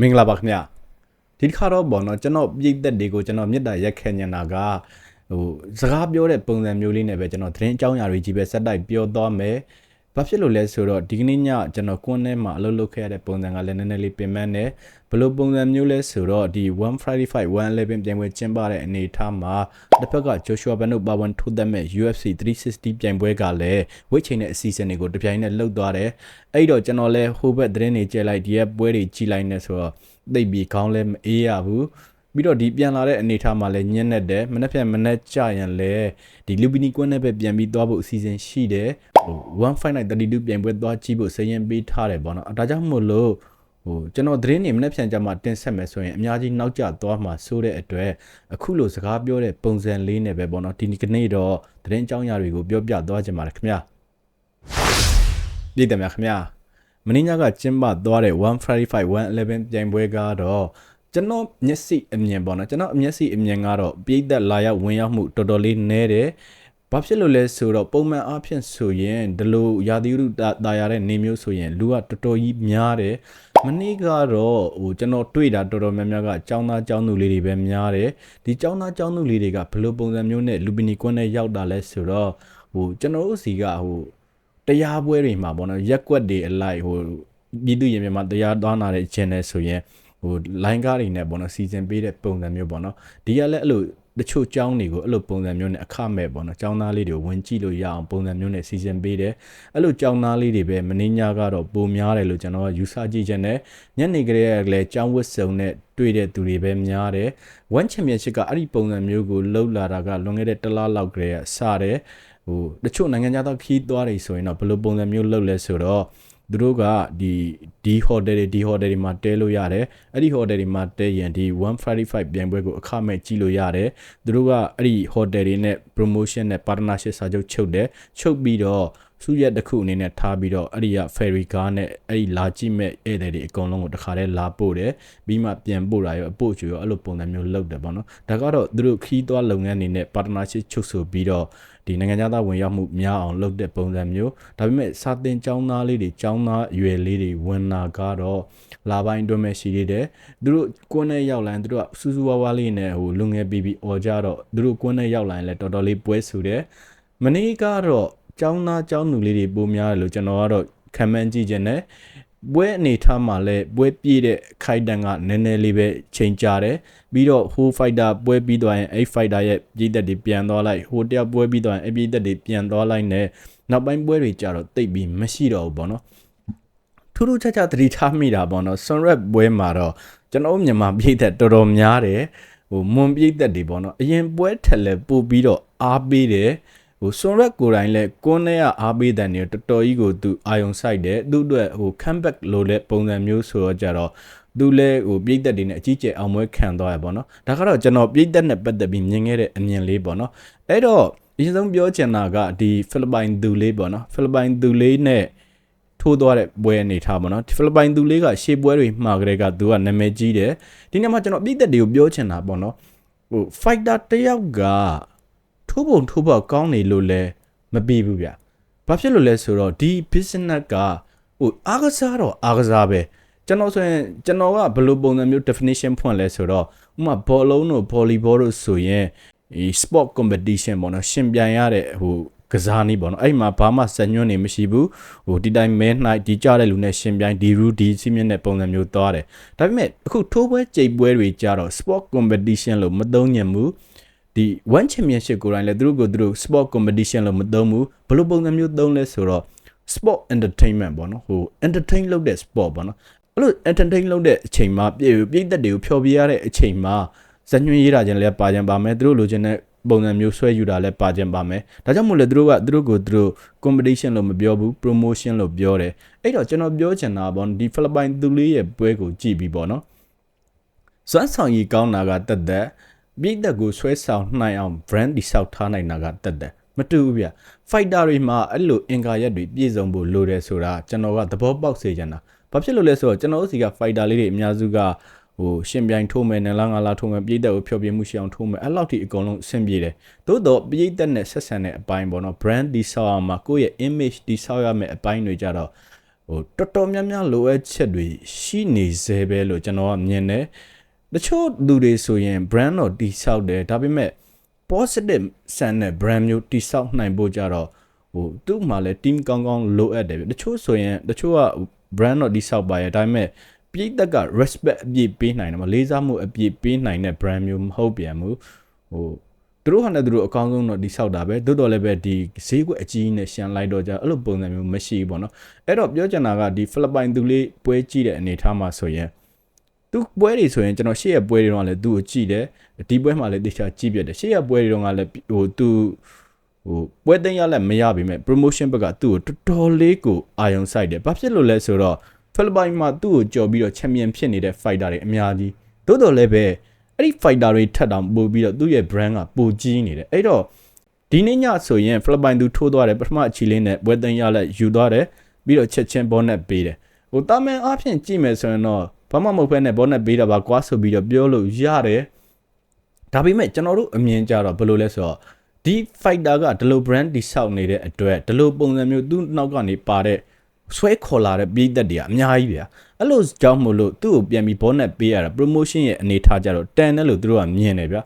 မင်္ဂလာပါခင်ဗျဒီတစ်ခါတော့ပေါ့နော်ကျွန်တော်ပြည်သက်တွေကိုကျွန်တော်မြစ်တာရက်ခဲ့ညင်တာကဟိုစကားပြောတဲ့ပုံစံမျိုးလေးနဲ့ပဲကျွန်တော်သတင်းအကြောင်းအရာတွေကြီးပဲဆက်တိုက်ပြောသွားမယ် ဘာဖြစ်လို့လဲဆိုတော့ဒီကနေ့ညကျွန်တော်ကွန်းထဲမှာအလုပ်လုပ်ခဲ့ရတဲ့ပုံစံကလည်းနည်းနည်းလေးပြင်ပန်းတယ်ဘယ်လိုပုံစံမျိုးလဲဆိုတော့ဒီ1 Friday Fight 111ပြိုင်ပွဲကျင်းပတဲ့အနေအထားမှာတစ်ဖက်က Joshua Bennett ပါဝင်ထိုးသက်မဲ့ UFC 360ပြိုင်ပွဲကလည်းဝိတ်ချိန်တဲ့အစီအစဉ်တွေကိုတပြိုင်နက်လှုပ်သွားတယ်အဲ့တော့ကျွန်တော်လည်းဟိုဘက်သတင်းတွေကြည့်လိုက်ဒီရက်ပွဲတွေကြည့်လိုက်နေဆိုတော့သိပ်ပြီးခေါင်းလည်းမအေးရဘူး ပြီးတော့ဒီပြန်လာတဲ့အနေအထားမှာလည်းညံ့နေတယ်မနေ့ပြန်မနေ့ကြရင်လည်းဒီလူဘီနီကွန်းနဲ့ပဲပြန်ပြီးသွားဖို့အစီအစဉ်ရှိတယ်ဟို15932ပြန်ပွဲသွားကြည့်ဖို့စရင်ပေးထားတယ်ပေါ့နော်အဲဒါကြောင့်မို့လို့ဟိုကျွန်တော်သတင်းတွေမနေ့ပြန်ကြမှာတင်ဆက်မယ်ဆိုရင်အများကြီးနောက်ကျသွားမှာစိုးတဲ့အတွက်အခုလိုစကားပြောတဲ့ပုံစံလေးနဲ့ပဲပေါ့နော်ဒီကနေ့တော့သတင်းအကြောင်းအရာတွေကိုပြောပြသွားကြပါမယ်ခင်ဗျာပြည်တယ်များခင်ဗျာမင်းညကကျင်းပသွားတဲ့1 Friday Fight 111ပြိုင်ပွဲကတော့ ကျွန်တော်မျက်စိအမြင်ပေါ့နော်ကျွန်တော်မျက်စိအမြင်ကတော့ပြိတ်သက်လာရောက်ဝင်ရောက်မှုတော်တော်လေးနည်းတယ်ဘာဖြစ်လို့လဲဆိုတော့ပုံမှန်အားဖြင့်ဆိုရင်ဒီလိုရာသီဥတုတာယာတဲ့နေမျိုးဆိုရင်လူကတော်တော်ကြီးများတယ်မနေ့ကတော့ဟိုကျွန်တော်တွေ့တာတော်တော်များများကចောင်းသားចောင်းသူလေးတွေပဲများတယ်ဒီចောင်းသားចောင်းသူလေးတွေကဘယ်လိုပုံစံမျိုးနဲ့လူပီနီကွန်းနဲ့ရောက်တာလဲဆိုတော့ဟိုကျွန်တော်တို့စီကဟိုတရားပွဲတွေမှာပေါ့နော်ရက်ကွက်တွေအလိုက်ဟိုပြည်သူရင်မြန်မာတရားသွားနာတဲ့ channel ဆိုရင် ဟို line ကားတွေနဲ့ပေါ့နော်စီစဉ်ပေးတဲ့ပုံစံမျိုးပေါ့နော်ဒီကလည်းအဲ့လိုတချို့ចောင်းတွေကိုအဲ့လိုပုံစံမျိုးနဲ့အခမဲ့ပေါ့နော်ចောင်းသားလေးတွေကိုဝင်ကြည့်လို့ရအောင်ပုံစံမျိုးနဲ့စီစဉ်ပေးတယ်အဲ့လိုចောင်းသားလေးတွေပဲမင်းညာကတော့ပုံများတယ်လို့ကျွန်တော်ကယူဆကြည့်ချင်တယ်ညနေကလေးကလည်းចောင်းဝတ်စုံနဲ့တွေ့တဲ့သူတွေပဲများတယ်ဝမ်ချန်ပီယံရှစ်ကအဲ့ဒီပုံစံမျိုးကိုလှုပ်လာတာကလွန်ခဲ့တဲ့တစ်လလောက်ကလေးကစတယ်ဟိုတချို့နိုင်ငံသားခီးသွားတယ်ဆိုရင်တော့ဘယ်လိုပုံစံမျိုးလှုပ်လဲဆိုတော့ သူတို့ကဒီဒီဟိုတယ်တွေဒီဟိုတယ်တွေမှာတဲလို့ရတယ်အဲ့ဒီဟိုတယ်တွေမှာတဲရင်ဒီ135ပြိုင်ပွဲကိုအခမဲ့ကြည့်လို့ရတယ်သူတို့ကအဲ့ဒီဟိုတယ်တွေနဲ့ promotion နဲ့ partnership စာချုပ်ချုပ်တယ်ချုပ်ပြီးတော့ စုရက်တစ်ခုအနေနဲ့ထားပြီးတော့အဲ့ဒီက ferry car နဲ့အဲ့ဒီလာကြည့်မဲ့ဧည့်သည်တွေအကုန်လုံးကိုတခါတည်းလာပို့တယ်ပြီးမှပြန်ပို့တာရောအပို့ချူရောအဲ့လိုပုံစံမျိုးလုပ်တယ်ပေါ့နော်ဒါကတော့သူတို့ခီးသွားလုပ်ငန်းအနေနဲ့ partnership ချုပ်ဆိုပြီးတော့ဒီနိုင်ငံသားဝင်ရောက်မှုများအောင်လုပ်တဲ့ပုံစံမျိုးဒါပေမဲ့စာတင်ចောင်းသားလေးတွေចောင်းသားအရွယ်လေးတွေဝင်လာကတော့လာပိုင်းတွဲမဲ့ရှိသေးတယ်သူတို့ကွန်းနဲ့ရောက်လာရင်သူတို့ကစူးစူးဝါးဝါးလေးနဲ့ဟိုလူငယ်ပြီးပြီးអော်ကြတော့သူတို့ကွန်းနဲ့ရောက်လာရင်လည်းတော်တော်လေးပွဲဆူတယ်မနေ့ကတော့ ចောင်းသားចောင်းသူလေးတွေပိုများတယ်လို့ကျွန်တော်ကတော့ခံမှန်းကြည့်ခြင်းနဲ့ပွဲအနေထားမှာလည်းပွဲပြည့်တဲ့ခိုက်တန်ကနည်းနည်းလေးပဲချိန်ကြတယ်ပြီးတော့ဟိုဖိုက်တာပွဲပြီးသွားရင်အဲ့ဖိုက်တာရဲ့ပြည်သက်တွေပြန်သွားလိုက်ဟိုတယောက်ပွဲပြီးသွားရင်အဲ့ပြည်သက်တွေပြန်သွားလိုက်နဲ့နောက်ပိုင်းပွဲတွေကြတော့တိတ်ပြီးမရှိတော့ဘူးပေါ့နော်ထူးထူးခြားခြားသတိထားမိတာပေါ့နော်ဆွန်ရက်ပွဲမှာတော့ကျွန်တော်မြန်မာပြည်သက်တော်တော်များတယ်ဟိုမွန်ပြည်သက်တွေပေါ့နော်အရင်ပွဲထက်လဲပို့ပြီးတော့အားပေးတယ် ဟိုဆွန်ရက်ကိုယ်တိုင်လဲကွန်းနဲ့ကအားပေးတဲ့နေတော်တော်ကြီးကိုသူအာယုံဆိုင်တယ်သူ့အတွက်ဟို comeback လိုတဲ့ပုံစံမျိုးဆိုတော့ကြတော့သူလဲဟိုပြည်သက်တွေနဲ့အကြီးကျယ်အောင်ပွဲခံသွားရပေါ့နော်ဒါကတော့ကျွန်တော်ပြည်သက်နဲ့ပတ်သက်ပြီးမြင်ခဲ့တဲ့အမြင်လေးပေါ့နော်အဲ့တော့အရင်ဆုံးပြောချင်တာကဒီဖိလစ်ပိုင်သူလေးပေါ့နော်ဖိလစ်ပိုင်သူလေးနဲ့ထိုးသွားတဲ့ပွဲအနေထားပေါ့နော်ဖိလစ်ပိုင်သူလေးကရှေ့ပွဲတွေမှာကြတဲ့ကသူကနာမည်ကြီးတယ်ဒီနေ့မှာကျွန်တော်ပြည်သက်တွေကိုပြောချင်တာပေါ့နော်ဟို fighter တယောက်က ထိုးပုံထိုးပေါကောင်းနေလို့လဲမပြီးဘူးဗျဘာဖြစ်လို့လဲဆိုတော့ဒီ business ကဟိုအားကစားတော့အားကစားပဲကျွန်တော်ဆိုရင်ကျွန်တော်ကဘယ်လိုပုံစံမျိုး definition ဖွင့်လဲဆိုတော့ဥမာဘောလုံးတို့ volleyball တို့ဆိုရင်ဒီ sport competition ပေါ့နော်ရှင်ပြိုင်ရတဲ့ဟိုကစားနည်းပေါ့နော်အဲ့မှာဘာမှစညွန့်နေမရှိဘူးဟိုဒီတိုင်းမဲနိုင်ဒီကြတဲ့လူနဲ့ရှင်ပြိုင်ဒီ route ဒီစီးမြင့်တဲ့ပုံစံမျိုးသွားတယ်ဒါပေမဲ့အခုထိုးပွဲကြိတ်ပွဲတွေကြတော့ sport competition လို့မသုံးညံဘူး ဒီ one championship ကိုယ်တိုင်လည်းသူတို့ကိုသူတို့ sport competition လို့မသုံးဘူးဘယ်လိုပုံစံမျိုးသုံးလဲဆိုတော့ sport entertainment ပေါ့နော်ဟို entertain လုပ်တဲ့ sport ပေါ့နော်အဲ့လို entertain လုပ်တဲ့အချိန်မှာပြည်ပြည်သက်တွေကိုဖျော်ပြရတဲ့အချိန်မှာဇညွှန်းရေးတာချင်းလည်းပါကြံပါမယ်သူတို့လိုချင်တဲ့ပုံစံမျိုးဆွဲယူတာလည်းပါကြံပါမယ်ဒါကြောင့်မို့လဲသူတို့ကသူတို့ကိုသူတို့ competition လို့မပြောဘူး promotion လို့ပြောတယ်အဲ့တော့ကျွန်တော်ပြောချင်တာပေါ့ဒီဖိလစ်ပိုင်သူလေးရဲ့ပွဲကိုကြည့်ပြီးပေါ့နော်စွမ်းဆောင်ရည်ကောင်းတာကတက်တက် ပြည်သက်ကိုဆွဲဆောင်နိုင်အောင် brand တိဆောက်ထားနိုင်တာကတက်တက်မတူဘူးဗျ fighter တွေမှာအဲ့လိုအင်ကာရက်တွေပြည့်စုံဖို့လိုတယ်ဆိုတာကျွန်တော်ကသဘောပေါက်စေချင်တာဘာဖြစ်လို့လဲဆိုတော့ကျွန်တော်တို့စီက fighter လေးတွေအများစုကဟိုရှင်ပြိုင်ထိုးမယ်နလားငါလားထိုးမယ်ပြည်သက်ကိုဖျော်ပြမှုရှိအောင်ထိုးမယ်အဲ့လောက်ထိအကုန်လုံးအဆင်ပြေတယ်သို့တော့ပြည်သက်နဲ့ဆက်ဆံတဲ့အပိုင်းပေါ့နော် brand ဒီဆောက်အောင်မှာကိုယ့်ရဲ့ image ဒီဆောက်ရမယ့်အပိုင်းတွေကြတော့ဟိုတော်တော်များများလိုအပ်ချက်တွေရှိနေသေးပဲလို့ကျွန်တော်ကမြင်တယ် တချို့လူတွေဆိုရင် brand တော့တိဆောက်တယ်ဒါပေမဲ့ positive ဆန်တဲ့ brand မျိုးတိဆောက်နိုင်ဖို့ကြတော့ဟိုသူ့မှာလည်း team ကောင်းကောင်းလိုအပ်တယ်ဗျတချို့ဆိုရင်တချို့က brand တော့တိဆောက်ပါရဲ့ဒါပေမဲ့ပြည်သက်က respect အပြည့်ပေးနိုင်တယ်မလေးစားမှုအပြည့်ပေးနိုင်တဲ့ brand မျိုးမဟုတ်ပြန်ဘူးဟိုသူတို့ဟာနဲ့သူတို့အကောင်းဆုံးတော့တိဆောက်တာပဲတိုးတော်လည်းပဲဒီဈေးကွက်အကြီးနဲ့ရှန်လိုက်တော့ကြအဲ့လိုပုံစံမျိုးမရှိဘူးပေါ့နော်အဲ့တော့ပြောချင်တာကဒီဖိလစ်ပိုင်သူလေးပွဲကြည့်တဲ့အနေထားမှာဆိုရင် သူပွဲတွေဆိုရင်ကျွန်တော်ရှေ့ရပွဲတွေတော့လည်းသူ့ကိုကြည့်တယ်ဒီပွဲမှာလည်းတခြားကြည့်ပြတယ်ရှေ့ရပွဲတွေတော့လည်းဟိုသူဟိုပွဲသိမ်းရလည်းမရပါပဲ promotion ဘက်ကသူ့ကိုတော်တော်လေးကိုအာယုံစိုက်တယ်ဘာဖြစ်လို့လဲဆိုတော့ဖိလစ်ပိုင်မှာသူ့ကိုကြော်ပြီးတော့ချန်ပီယံဖြစ်နေတဲ့ fighter တွေအများကြီးတိုးတော်လည်းပဲအဲ့ဒီ fighter တွေထပ်တောင်ပို့ပြီးတော့သူ့ရဲ့ brand ကပိုကြီးနေတယ်အဲ့တော့ဒီနေ့ညဆိုရင်ဖိလစ်ပိုင်သူထိုးသွားတယ်ပထမအချီလေးနဲ့ပွဲသိမ်းရလက်ယူသွားတယ်ပြီးတော့ချက်ချင်းဘောနက်ပေးတယ်ဟိုတာမန်အားဖြင့်ကြည့်မယ်ဆိုရင်တော့ ဘာမှမဟုတ်ဘဲနဲ့ဘောနက်ပေးတာပါကွာဆိုပြီးတော့ပြောလို့ရတယ်ဒါပေမဲ့ကျွန်တော်တို့အမြင်ကြတော့ဘယ်လိုလဲဆိုတော့ဒီ fighter ကဒီလို brand တိဆောက်နေတဲ့အတွက်ဒီလိုပုံစံမျိုးသူ့နောက်ကနေပါတဲ့ဆွဲခေါ်လာတဲ့ပြည်သက်တွေကအများကြီးဗျာအဲ့လိုကြောင့်မို့လို့သူ့ကိုပြန်ပြီးဘောနက်ပေးရတာ promotion ရဲ့အနေထားကြတော့တန်တယ်လို့သူတို့ကမြင်တယ်ဗျာ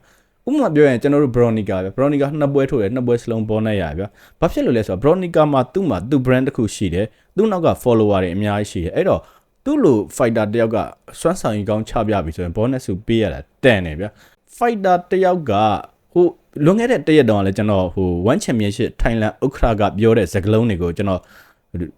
ဥပမာပြောရင်ကျွန်တော်တို့ Bronica ဗျ Bronica နှစ်ပွဲထိုးတယ်နှစ်ပွဲစလုံးဘောနက်ရဗျာဘာဖြစ်လို့လဲဆိုတော့ Bronica မှာသူ့မှာသူ့ brand တစ်ခုရှိတယ်သူ့နောက်က follower တွေအများကြီးရှိတယ်အဲ့တော့ သူ့လို fighter တယောက်ကစွမ်းဆောင်ရည်ကောင်းချပြပြီဆိုရင် bonus စုပေးရတာတန်တယ်ဗျ fighter တယောက်ကဟိုလွန်ခဲ့တဲ့တရက်တောင်လည်းကျွန်တော်ဟို one championship ထိုင်းလန်ဥက္ခရာကပြောတဲ့စကားလုံးတွေကိုကျွန်တော်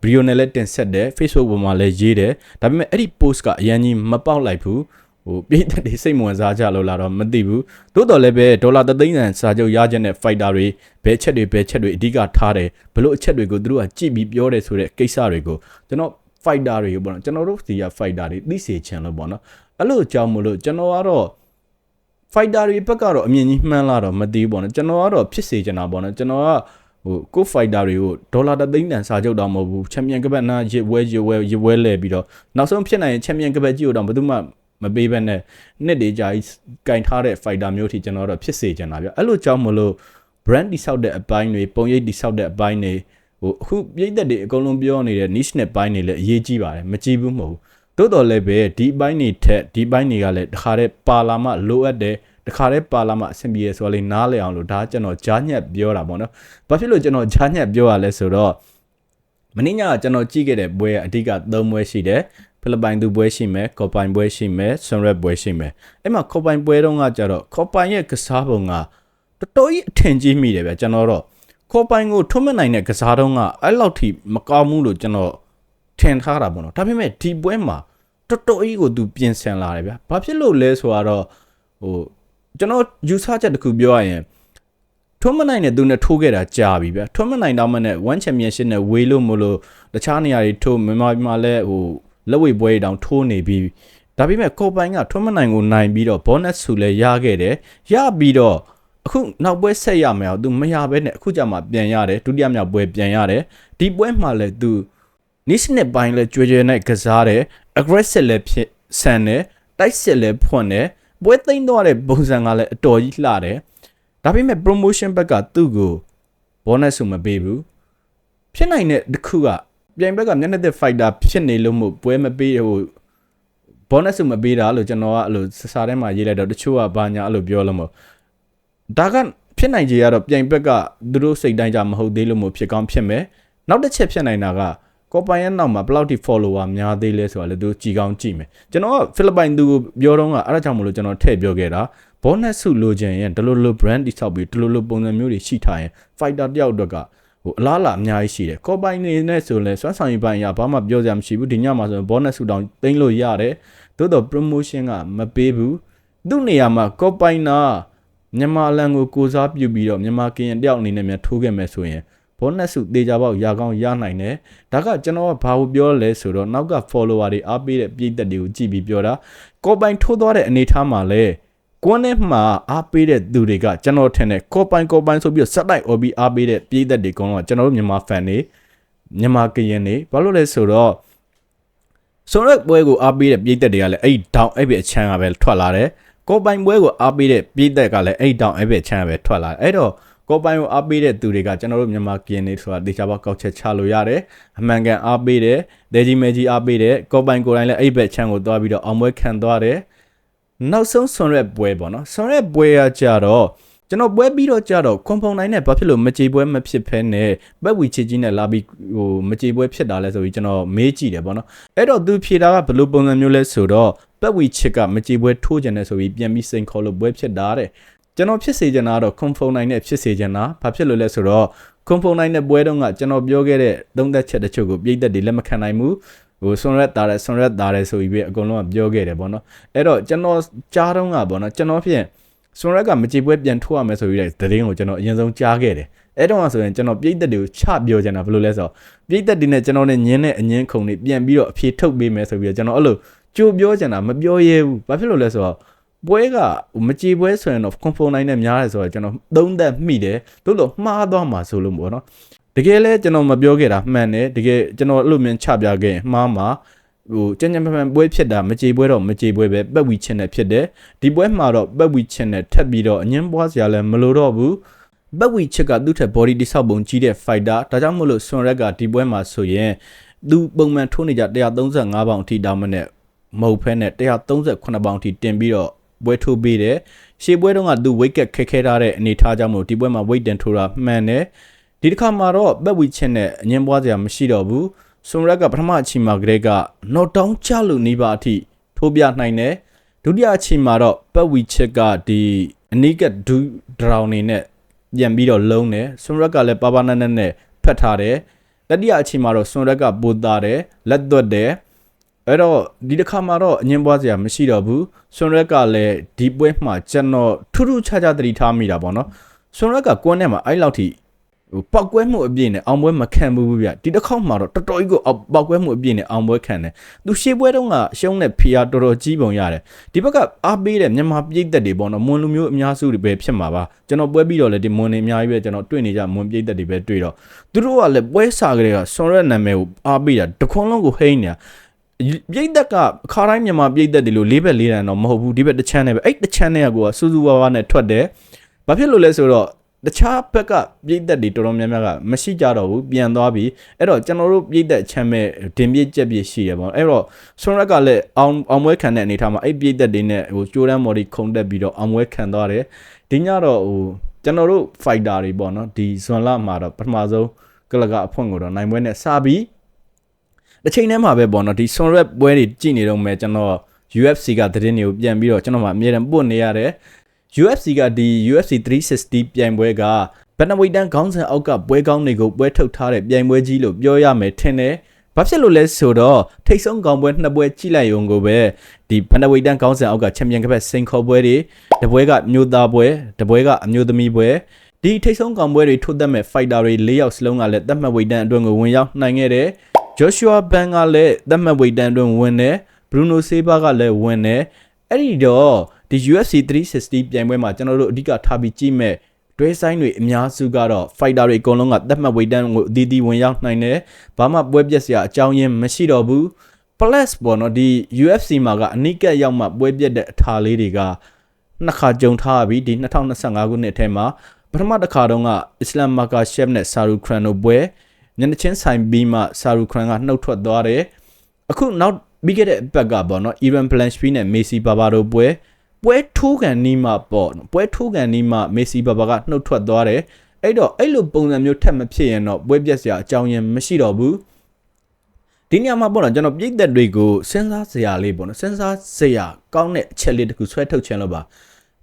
ဗီဒီယိုနဲ့လည်းတင်ဆက်တယ် Facebook ပေါ်မှာလည်းရေးတယ်ဒါပေမဲ့အဲ့ဒီ post ကအရင်ကြီးမပေါက်လိုက်ဘူးဟိုပြည်သက်တွေစိတ်ဝင်စားကြလို့လာတော့မသိဘူးသို့တော်လည်းပဲဒေါ်လာ3သိန်းတန်စာချုပ်ရချက်တဲ့ fighter တွေဘယ်ချက်တွေဘယ်ချက်တွေအဓိကထားတယ်ဘလို့အချက်တွေကိုသူတို့ကကြည့်ပြီးပြောတယ်ဆိုတဲ့ကိစ္စတွေကိုကျွန်တော် fighter တွေကိုပေါ့နော်ကျွန်တော်တို့ဒီက fighter တွေသိစေချင်လို့ပေါ့နော်အဲ့လိုကြောင့်မလို့ကျွန်တော်ကတော့ fighter တွေဘက်ကတော့အမြင်ကြီးမှန်းလာတော့မသိဘူးပေါ့နော်ကျွန်တော်ကတော့ဖြစ်စေချင်တာပေါ့နော်ကျွန်တော်ကဟိုကို fighter တွေကိုဒေါ်လာ3သိန်းတန်စာချုပ်တော့မဟုတ်ဘူးချန်ပီယံကပတ်နာရစ်ဝဲရစ်ဝဲရစ်ဝဲလဲပြီးတော့နောက်ဆုံးဖြစ်နိုင်ရင်ချန်ပီယံကပတ်ကြီးကိုတော့ဘယ်သူမှမပေးဘဲနဲ့နှစ်တွေကြာကြီးကင်ထားတဲ့ fighter မျိုးထိကျွန်တော်တော့ဖြစ်စေချင်တာဗျအဲ့လိုကြောင့်မလို့ brand တိဆောက်တဲ့အပိုင်းတွေပုံရိပ်တိဆောက်တဲ့အပိုင်းတွေ ဟိုအခုပြည်သက်တွေအကုန်လုံးပြောနေတဲ့ niche နဲ့ပိုင်းတွေလည်းအရေးကြီးပါတယ်မကြည့်ဘူးမဟုတ်ဘူးတိုးတော်လည်းပဲဒီပိုင်းတွေထက်ဒီပိုင်းတွေကလည်းတခါတည်းပါလာမှလိုအပ်တယ်တခါတည်းပါလာမှအဆင်ပြေရဆိုတော့လေနားလည်အောင်လို့ဒါကျွန်တော်ဂျားညက်ပြောတာပေါ့နော်ဘာဖြစ်လို့ကျွန်တော်ဂျားညက်ပြောရလဲဆိုတော့မင်းညကကျွန်တော်ကြည့်ခဲ့တဲ့ပွဲကအဓိက၃ပွဲရှိတယ်ဖိလစ်ပိုင်သူပွဲရှိမယ်ကော်ပိုင်ပွဲရှိမယ်ဆွန်ရက်ပွဲရှိမယ်အဲ့မှာကော်ပိုင်ပွဲတုန်းကကြတော့ကော်ပိုင်ရဲ့ကစားပုံကတော်တော်ကြီးအထင်ကြီးမိတယ်ဗျကျွန်တော်တော့ ခေါ်ပိုင်ကိုထွတ်မနိုင်တဲ့ကစားတုံးကအဲ့လောက်ထိမကောင်းဘူးလို့ကျွန်တော်ထင်ထားတာပေါ့နော်ဒါပေမဲ့ဒီပွဲမှာတော်တော်ကြီးကိုသူပြင်ဆင်လာတယ်ဗျာဘာဖြစ်လို့လဲဆိုတော့ဟိုကျွန်တော်ယူဆချက်တစ်ခုပြောရရင်ထွန်းမနိုင်တဲ့သူနဲ့ထိုးခဲ့တာကြာပြီဗျာထွန်းမနိုင်တော့မှနဲ့1 championship နဲ့ဝေးလို့မလို့တခြားနေရာတွေထိုးမြန်မာပြည်မှာလည်းဟိုလက်ဝဲပွဲတောင်ထိုးနေပြီဒါပေမဲ့ကော်ပိုင်ကထွန်းမနိုင်ကိုနိုင်ပြီးတော့ bonus ဆူလည်းရခဲ့တယ်ရပြီးတော့ အခုနောက်ပွဲဆက်ရမယ်အောင်သူမရဘဲနဲ့အခုကြမှာပြန်ရတယ်ဒုတိယမြောက်ပွဲပြန်ရတယ်ဒီပွဲမှာလည်းသူနိစနစ်ပိုင်းလည်းကြွေကြွေနဲ့ကစားတယ် aggressive လည်းဖြစ်ဆန်တယ်တိုက်စစ်လည်းဖွင့်တယ်ပွဲသိမ်းတော့တဲ့ပုံစံကလည်းအတော်ကြီးလှတယ်ဒါပေမဲ့ promotion ဘက်ကသူ့ကို bonus ဆိုမပေးဘူးဖြစ်နိုင်တဲ့တစ်ခုကပြိုင်ဘက်ကမျက်နှာသစ် fighter ဖြစ်နေလို့မို့ပွဲမပေးဟို bonus ဆိုမပေးတာလို့ကျွန်တော်ကအဲ့လိုစာထဲမှာရေးလိုက်တော့တချို့ကဘာညာအဲ့လိုပြောလို့မို့ ဒါကဖြစ်နိုင်ကြရတော့ပြိုင်ဘက်ကသူတို့စိတ်တိုင်းကြမဟုတ်သေးလို့မို့ဖြစ်ကောင်းဖြစ်မယ်နောက်တစ်ချက်ဖြစ်နိုင်တာကကော်ပိုင်ရဲ့နောက်မှာဘယ်လောက်ထိ follower များသေးလဲဆိုတာလည်းသူကြည်ကောင်းကြည့်မယ်ကျွန်တော်ကဖိလစ်ပိုင်သူကိုပြောတော့ကအဲ့ဒါကြောင့်မလို့ကျွန်တော်ထည့်ပြောခဲ့တာ bonus စုလိုချင်ရင်ဒီလိုလို brand တိဆောက်ပြီးဒီလိုလိုပုံစံမျိုးတွေရှိထားရင် fighter တယောက်အတွက်ကဟိုအလားလာအများကြီးရှိတယ်ကော်ပိုင်နေနဲ့ဆိုလဲစွမ်းဆောင်ရည်ပိုင်းအရဘာမှပြောစရာမရှိဘူးဒီညမှာဆိုရင် bonus စုတောင်သိမ်းလို့ရတယ်သို့တော့ promotion ကမပေးဘူးသူ့နေရာမှာကော်ပိုင်နာ မြန်မာအလံကိုကိုစားပြုပြီးတော့မြန်မာကရင်တယောက်အနေနဲ့များထိုးခဲ့မယ်ဆိုရင်ဘောနက်စုတေချာပေါက်ရကောင်းရနိုင်တယ်ဒါကကျွန်တော်ကဘာကိုပြောလဲဆိုတော့နောက်က follower တွေအားပေးတဲ့ပြည်သက်တွေကိုကြည့်ပြီးပြောတာကော်ပိုင်ထိုးသွားတဲ့အနေထားမှာလဲကွန်းနဲ့မှာအားပေးတဲ့သူတွေကကျွန်တော်ထင်တယ်ကော်ပိုင်ကော်ပိုင်ဆိုပြီးတော့စက်တိုက် OB အားပေးတဲ့ပြည်သက်တွေကောင်းတော့ကျွန်တော်တို့မြန်မာ fan တွေမြန်မာကရင်တွေဘာလို့လဲဆိုတော့ဆိုရက်ပွဲကိုအားပေးတဲ့ပြည်သက်တွေကလည်းအဲ့ဒေါင်အဲ့ပြအချမ်းကပဲထွက်လာတယ် ကော်ပိုင်ပွဲကိုအားပေးတဲ့ပြည်သက်ကလည်းအဲ့တောင်အဲ့ဘက်ချမ်းပဲထွက်လာတယ်အဲ့တော့ကောပိုင်ကိုအားပေးတဲ့သူတွေကကျွန်တော်တို့မြန်မာ KNA ဆိုတာတေချာပေါက်ကောက်ချက်ချလို့ရတယ်အမှန်ကန်အားပေးတယ်ဒေဂျီမဲဂျီအားပေးတယ်ကောပိုင်ကိုယ်တိုင်လည်းအဲ့ဘက်ချမ်းကိုသွားပြီးတော့အောင်ပွဲခံသွားတယ်နောက်ဆုံးဆွန်ရက်ပွဲပေါ့နော်ဆွန်ရက်ပွဲကကြတော့ကျွန်တော်ပွဲပြီးတော့ကြတော့ခွန်ဖုံနိုင်နဲ့ဘာဖြစ်လို့မကြေပွဲမဖြစ်ဖဲနဲ့ဘက်ဝီချစ်ကြီးနဲ့လာပြီးဟိုမကြေပွဲဖြစ်တာလဲဆိုပြီးကျွန်တော်မေးကြည့်တယ်ပေါ့နော်အဲ့တော့သူဖြေတာကဘယ်လိုပုံစံမျိုးလဲဆိုတော့ ဘက်ဝီချစ်ကမကြေပွဲထိုးကျင်တယ်ဆိုပြီးပြန်ပြီးစိန်ခေါ်လို့ပွဲဖြစ်တာတဲ့ကျွန်တော်ဖြစ်စေချင်တာကတော့ခွန်ဖုံနိုင်နဲ့ဖြစ်စေချင်တာဘာဖြစ်လို့လဲဆိုတော့ခွန်ဖုံနိုင်တဲ့ပွဲတုန်းကကျွန်တော်ပြောခဲ့တဲ့သုံးသက်ချက်တချို့ကိုပြည်သက်တွေလက်မခံနိုင်ဘူးဟိုဆွန်ရက်တာတယ်ဆွန်ရက်တာတယ်ဆိုပြီးပဲအကုန်လုံးကပြောခဲ့တယ်ပေါ့နော်အဲ့တော့ကျွန်တော်ကြားတော့ကပေါ့နော်ကျွန်တော်ဖြင့်ဆွန်ရက်ကမကြည်ပွဲပြန်ထိုးရမယ်ဆိုပြီးတဲ့သတင်းကိုကျွန်တော်အရင်ဆုံးကြားခဲ့တယ်အဲ့တော့ဆိုရင်ကျွန်တော်ပြည်သက်တွေကိုချပြောချင်တာဘယ်လိုလဲဆိုတော့ပြည်သက်တွေနဲ့ကျွန်တော်နဲ့ညင်းတဲ့အငင်းခုံတွေပြန်ပြီးတော့အဖြေထုတ်ပေးမယ်ဆိုပြီးတော့ကျွန်တော်အဲ့လို ကြိုပြောချင်တာမပြောရဲဘူးဘာဖြစ်လို့လဲဆိုတော့ပွဲကမကြည်ပွဲဆိုရင်တော့ confirm နိုင်နဲ့များတယ်ဆိုတော့ကျွန်တော်သုံးသက်မိတယ်သို့လို့မှားသွားမှာဆိုလို့ပေါ့နော်တကယ်လဲကျွန်တော်မပြောခဲ့တာမှန်တယ်တကယ်ကျွန်တော်အဲ့လိုမျိုးချပြခဲ့ရင်မှားမှာဟိုကြံ့ကြံ့ဖန်ဖန်ပွဲဖြစ်တာမကြေပွဲတော့မကြေပွဲပဲပက်ဝီချင်းနဲ့ဖြစ်တယ်ဒီပွဲမှာတော့ပက်ဝီချင်းနဲ့ထပ်ပြီးတော့အငင်းပွားစရာလည်းမလိုတော့ဘူးပက်ဝီချစ်ကသူ့ထက် body တိဆောက်ပုံကြီးတဲ့ fighter ဒါကြောင့်မို့လို့ဆွန်ရက်ကဒီပွဲမှာဆိုရင်သူပုံမှန်ထိုးနေကြ135ပေါင်အထိတောင်းမနဲ့ မဟုတ်ဖဲနဲ့138ပေါင်အထိတင်ပြီးတော့ပွဲထိုးပေးတယ်ရှေ့ပွဲတုန်းကသူ weight ကခက်ခဲထားတဲ့အနေထားကြောင့်မို့ဒီပွဲမှာ weight တင်ထိုးတာမှန်တယ်ဒီတစ်ခါမှာတော့ပက်ဝီချစ်နဲ့အငင်းပွားစရာမရှိတော့ဘူးဆွန်ရက်ကပထမအချိန်မှာကလေးက knock down ချလို့နေပါအထိထိုးပြနိုင်တယ်ဒုတိယအချိန်မှာတော့ပတ်ဝီချက်ကဒီအနီးကဒူဒရောင်နေနဲ့ပြန်ပြီးတော့လုံးတယ်ဆွန်ရက်ကလည်းပါပါနက်နက်နဲ့ဖက်ထားတယ်တတိယအချိန်မှာတော့ဆွန်ရက်ကပိုသားတယ်လက်သွက်တယ် အဲ့တော့ဒီတစ်ခါမှာတော့အငင်းပွားစရာမရှိတော့ဘူးဆွန်ရက်ကလည်းဒီပွဲမှာကျွန်တော်ထူးထူးခြားခြားသတိထားမိတာပေါ့နော်ဆွန်ရက်ကကွန်းထဲမှာအဲ့လောက်ထိဟိုပောက်ကွဲမှုအပြည့်နဲ့အောင်ပွဲမခံဘူးဗျဒီတစ်ခေါက်မှာတော့တော်တော်ကြီးကိုပောက်ကွဲမှုအပြည့်နဲ့အောင်ပွဲခံတယ်သူရှေ့ပွဲတုန်းကရှုံးတဲ့ဖီယာတော်တော်ကြီးပုံရတယ်ဒီဘက်ကအားပေးတဲ့မြန်မာပြည်သက်တွေပေါ့နော်မွန်လူမျိုးအများစုတွေပဲဖြစ်မှာပါကျွန်တော်ပွဲပြီးတော့လည်းဒီမွန်တွေအများကြီးပဲကျွန်တော်တွေ့နေကြမွန်ပြည်သက်တွေပဲတွေ့တော့သူတို့ကလည်းပွဲစားကလေးကဆွန်ရက်နာမည်ကိုအားပေးတာတခွန်းလုံးကိုဟိန်းနေတာ ပြိတ်သက်ကခါတိုင်းမြန်မာပြိတ်သက်တွေလို့လေးဘက်လေးတန်တော့မဟုတ်ဘူးဒီဘက်တစ်ချမ်းနဲ့ပဲအဲ့တစ်ချမ်းနဲ့ကစူးစူးဝါးဝါနဲ့ထွက်တယ်ဘာဖြစ်လို့လဲဆိုတော့တခြားဘက်ကပြည်သက်တွေတော်တော်များများကမရှိကြတော့ဘူးပြန်သွားပြီအဲ့တော့ကျွန်တော်တို့ပြည်သက်ချမ်းမဲ့ဒင်ပြည့်ကြက်ပြည့်ရှိရပါတော့အဲ့တော့ဆွန်ရက်ကလည်းအောင်အောင်မွဲခံတဲ့အနေထားမှာအဲ့ပြည်သက်တွေနဲ့ဟိုကျိုးတန်းမော်ဒီခုံတက်ပြီးတော့အောင်မွဲခံသွားတယ်ဒီညတော့ဟိုကျွန်တော်တို့ fighter တွေပေါ့နော်ဒီဇွန်လမှာတော့ပထမဆုံးကလကအဖွင့်ကိုတော့နိုင်ပွဲနဲ့စပြီး တစ်ချိန်တည်းမှာပဲပေါ့နော်ဒီဆွန်ရက်ပွဲတွေကြည့်နေတော့မယ်ကျွန်တော် UFC ကသတင်းတွေကိုပြန်ပြီးတော့ကျွန်တော်မှအမြဲတမ်းပို့နေရတယ် UFC ကဒီ UFC 360ပြိုင်ပွဲကဘန်နဝိတန်ခေါင်းဆောင်အောက်ကပွဲကောင်းတွေကိုပွဲထုတ်ထားတဲ့ပြိုင်ပွဲကြီးလို့ပြောရမယ်ထင်တယ်။ဘာဖြစ်လို့လဲဆိုတော့ထိတ်ဆုံးကောင်ပွဲနှစ်ပွဲကြည့်လိုက်ရုံကိုပဲဒီဘန်နဝိတန်ခေါင်းဆောင်အောက်ကချန်ပီယံကပတ်စိန်ခေါ်ပွဲတွေတပွဲကမျိုးသားပွဲတပွဲကအမျိုးသမီးပွဲဒီထိတ်ဆုံးကောင်ပွဲတွေထိုးသက်မဲ့ fighter တွေ၄ယောက်စလုံးကလည်းသတ်မှတ်ဝိတန်အတွင်းကိုဝင်ရောက်နိုင်ခဲ့တယ်။ Joshua Ban ကလည်းသတ်မှတ်ဝိတန်အတွင်းဝင်တယ်။ Bruno Silva ကလည်းဝင်တယ်။အဲ့ဒီတော့ဒီ UFC 360ပြိုင်ပွဲမှာကျွန်တော်တို့အဓိကထားပြီးကြည့်မဲ့တွဲဆိုင်တွေအများစုကတော့ fighter တွေအကုန်လုံးကသတ်မှတ်ဝေတန်းကိုအသီးသီးဝင်ရောက်နိုင်တယ်ဘာမှပွဲပြက်စရာအကြောင်းရင်းမရှိတော့ဘူး plus ပေါ့နော်ဒီ UFC မှာကအနိကက်ရောက်မှပွဲပြက်တဲ့အထာလေးတွေကနှစ်ခါကြုံထားပြီဒီ2025ခုနှစ်ထဲမှာပထမတစ်ခါတုန်းကအစ္စလမ်မာကာရှက်နဲ့ဆာရူခရန်တို့ပွဲ ညနေချင်းဆိုင်ပြီးမှဆာရူခရန်ကနှုတ်ထွက်သွားတယ်အခုနောက်ပြီးခဲ့တဲ့အပတ်ကပေါ့နော် Ivan Blanchfield နဲ့ Messi Baba တို့ပွဲပွဲထိုးကန်နီးမှပေါ့ပွဲထိုးကန်နီးမှမေဆီဘာဘာကနှုတ်ထွက်သွားတယ်အဲ့တော့အဲ့လိုပုံစံမျိုးထက်မဖြစ်ရင်တော့ပွဲပြက်စရာအကြောင်းရင်းမရှိတော့ဘူးဒီညမှာပေါ့နော်ကျွန်တော်ပြည့်သက်တွေကိုစဉ်းစားစရာလေးပေါ့နော်စဉ်းစားစရာကောင်းတဲ့အချက်လေးတခုဆွဲထုတ်ချင်လို့ပါ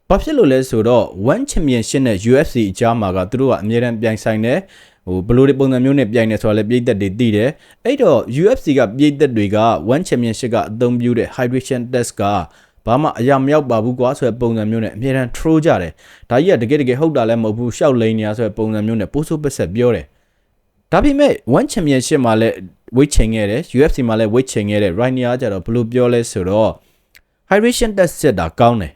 ဘာဖြစ်လို့လဲဆိုတော့ One Championship နဲ့ UFC အကြားမှာကသူတို့ကအမြဲတမ်းပြိုင်ဆိုင်တယ် ဟိုဘလိုတွေပုံစံမျိုးနဲ့ပြိုင်နေဆိုတာလည်းပြည်သက်တွေသိတယ်အဲ့တော့ UFC ကပြည်သက်တွေက One Championship ကအသုံးပြုတဲ့ hydration test ကဘာမှအရာမရောက်ပါဘူးကွာဆိုတဲ့ပုံစံမျိုးနဲ့အမြဲတမ်း throw ကြတယ်ဒါကြီးကတကယ်တကယ်ဟုတ်တာလည်းမဟုတ်ဘူးရှောက်လိန်နေရဆိုတဲ့ပုံစံမျိုးနဲ့ပိုးဆိုးပက်ဆက်ပြောတယ်ဒါပေမဲ့ one championship မှာလည်း weight ချိန်ခဲ့တယ် UFC မှာလည်း weight ချိန်ခဲ့တယ် right နေရာကျတော့ဘယ်လိုပြောလဲဆိုတော့ hydration test ဆက်တာကောင်းတယ်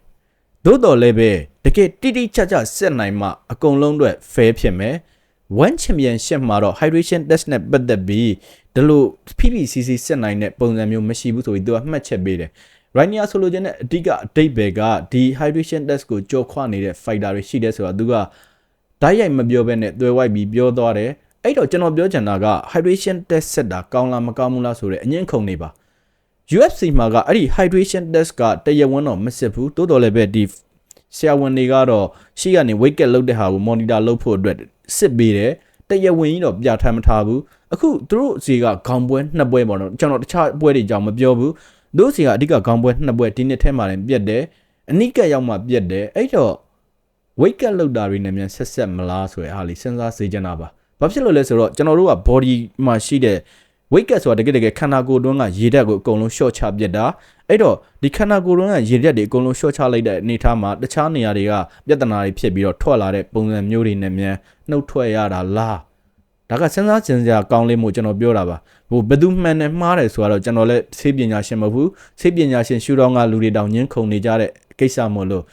သို့တော်လည်းပဲတကယ်တိတိကျကျဆက်နိုင်မှအကုန်လုံးအတွက် fair ဖြစ်မယ် one championship မှာတော့ hydration test နဲ့ပတ်သက်ပြီးဒီလို PPCC ဆက်နိုင်တဲ့ပုံစံမျိုးမရှိဘူးဆိုပြီးသူကမှတ်ချက်ပေးတယ် Rainier ဆိုလိုချင်တဲ့အဓိကအတိတ်ပဲကဒီ hydration test ကိုကြော်ခွနေတဲ့ fighter တွေရှိတယ်ဆိုတာသူကဓာတ်ရိုက်မပြောဘဲနဲ့သွဲဝိုက်ပြီးပြောသွားတယ်အဲ့တော့ကျွန်တော်ပြောချင်တာက hydration test ဆက်တာကောင်းလားမကောင်းဘူးလားဆိုတဲ့အငင်းခုန်နေပါ UFC မှာကအဲ့ဒီ hydration test ကတရားဝင်တော့မစစ်ဘူးတိုးတော်လည်းပဲဒီဆရာဝန်တွေကတော့ရှေ့ကနေ weight get လုပ်တဲ့ဟာကို monitor လုပ်ဖို့အတွက် စစ်ပေးတယ်တရားဝင်ကြီးတော့ပြဋ္ဌာန်းမထားဘူးအခုသူတို့စီကခေါင်းပွဲနှစ်ပွဲပေါ့နော်ကျွန်တော်တခြားပွဲတွေကြောင့်မပြောဘူးတို့စီကအဓိကခေါင်းပွဲနှစ်ပွဲဒီနှစ်ထဲမှာလည်းပြက်တယ်အနိကရောက်မှပြက်တယ်အဲ့တော့ weight cut လောက်တာတွေနဲ့မြန်ဆက်ဆက်မလားဆိုတဲ့အားလေးစဉ်းစားစေချင်တာပါဘာဖြစ်လို့လဲဆိုတော့ကျွန်တော်တို့က body မှာရှိတဲ့ weight cut ဆိုတာတကယ်တကယ်ခန္ဓာကိုယ်တွင်းကရေဓာတ်ကိုအကုန်လုံး short ချပြစ်တာအဲ့တော့ဒီခန္ဓာကိုယ်တွင်းကရေဓာတ်တွေအကုန်လုံး short ချလိုက်တဲ့အနေအထားမှာတခြားနေရာတွေကပြဿနာတွေဖြစ်ပြီးတော့ထွက်လာတဲ့ပုံစံမျိုးတွေနဲ့မြန်နှုတ်ထွက်ရတာလားဒါကစဉ်းစားကြင်စရာကောင်းလေးမို့ကျွန်တော်ပြောတာပါဟိုဘယ်သူမှန်တယ်မှားတယ်ဆိုတော့ကျွန်တော်လည်းဆေးပညာရှင်မဟုတ်ဘူးဆေးပညာရှင်ရှူတော့ကလူတွေတောင်ညှင်းခုန်နေကြတဲ့ကိစ္စမို့လို့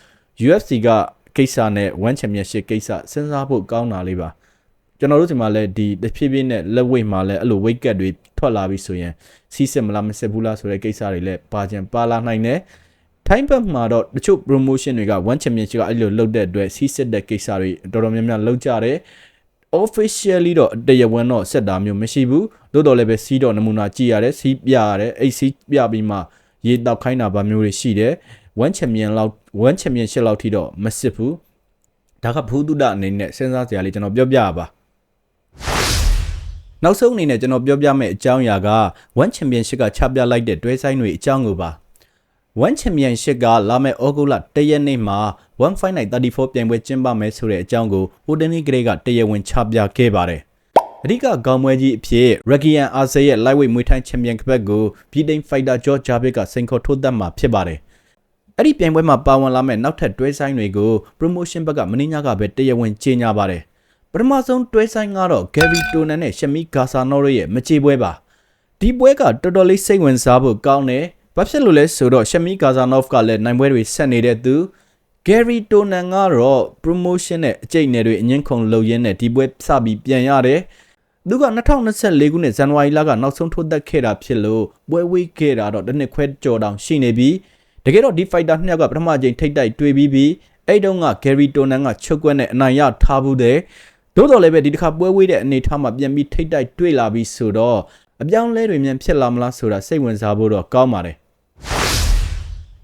UFC ကကိစ္စနဲ့ one championship ကိစ္စစဉ်းစားဖို့ကောင်းတာလေးပါ ကျွန်တော်တို့ဒီမှာလည်းဒီတစ်ဖြည်းဖြည်းနဲ့လက်ဝိတ်မှာလည်းအဲ့လို weight cut တွေထွက်လာပြီဆိုရင်စီးစစ်မလားမစစ်ဘူးလားဆိုတဲ့ကိစ္စတွေလည်းပါကျင်ပါလာနိုင်တယ်ထိုင်းဘက်မှာတော့တချို့ promotion တွေက one championship ကအဲ့လိုလုပ်တဲ့အတွက်စီးစစ်တဲ့ကိစ္စတွေတော်တော်များများလုပ်ကြတယ် officially တော့တရားဝင်တော့ဆက်တာမျိုးမရှိဘူးသို့တော်လည်းပဲစီးတော့နမူနာကြည့်ရတယ်စီးပြရတယ်အဲ့စီးပြပြီးမှရေတောက်ခိုင်းတာဗာမျိုးတွေရှိတယ် one champion လောက် one championship လောက်ထိတော့မစစ်ဘူးဒါကဘူးတုဒအနေနဲ့စဉ်းစားစရာလေးကျွန်တော်ပြောပြရပါ နောက်ဆုံးအနေနဲ့ကျွန်တော်ပြောပြမယ့်အကြောင်းအရာက one championship ကချပြလိုက်တဲ့တွဲဆိုင်တွေအကြောင်းကိုပါ one championship ကလာမယ့်ဩဂုတ်လ၁ရက်နေ့မှာ1 fight night 34ပြိုင်ပွဲကျင်းပမယ်ဆိုတဲ့အကြောင်းကိုဟိုတနေ့ကလေးကတရားဝင်ချပြခဲ့ပါတယ်အဓိကခေါင်းပွဲကြီးအဖြစ် Regian Arce ရဲ့ lightweight မွေးထိုင်းချန်ပီယံကပတ်ကိုပြည်တိန် fighter George Javid ကစိန်ခေါ်ထိုးသက်မှာဖြစ်ပါတယ်အဲ့ဒီပြိုင်ပွဲမှာပါဝင်လာမဲ့နောက်ထပ်တွဲဆိုင်တွေကို promotion ဘက်ကမင်းညကပဲတရားဝင်ကြေညာပါတယ် ပထမဆုံးတွဲဆိုင်ကတော့ Gary Tonan နဲ့ Shami Gasano တို့ရဲ့မကြေပွဲပါဒီပွဲကတော်တော်လေးစိတ်ဝင်စားဖို့ကောင်းတယ်ဘာဖြစ်လို့လဲဆိုတော့ Shami Gazanov ကလည်းနိုင်ပွဲတွေဆက်နေတဲ့သူ Gary Tonan ကတော့ promotion နဲ့အကျိတ်နယ်တွေအငင်းခုန်လုပ်ရင်းနဲ့ဒီပွဲစပြီးပြန်ရတယ်သူက2024ခုနှစ်ဇန်နဝါရီလကနောက်ဆုံးထိုးသက်ခဲ့တာဖြစ်လို့ပွဲဝေးခဲ့တာတော့တစ်နှစ်ခွဲကြော်တောင်ရှိနေပြီတကယ်တော့ဒီ fighter နှစ်ယောက်ကပထမကြိမ်ထိတ်တိုက်တွေ့ပြီးပြီးအဲ့တုန်းက Gary Tonan ကချုပ်ကွက်နဲ့အနိုင်ရထားဘူးတဲ့ သို့တော်လည်းပဲဒီတစ်ခါပွဲဝေးတဲ့အနေအထားမှာပြန်ပြီးထိတ်တိုက်တွေ့လာပြီးဆိုတော့အပြောင်းလဲတွေမြန်ဖြစ်လာမလားဆိုတာစိတ်ဝင်စားဖို့တော့ကောင်းပါတယ်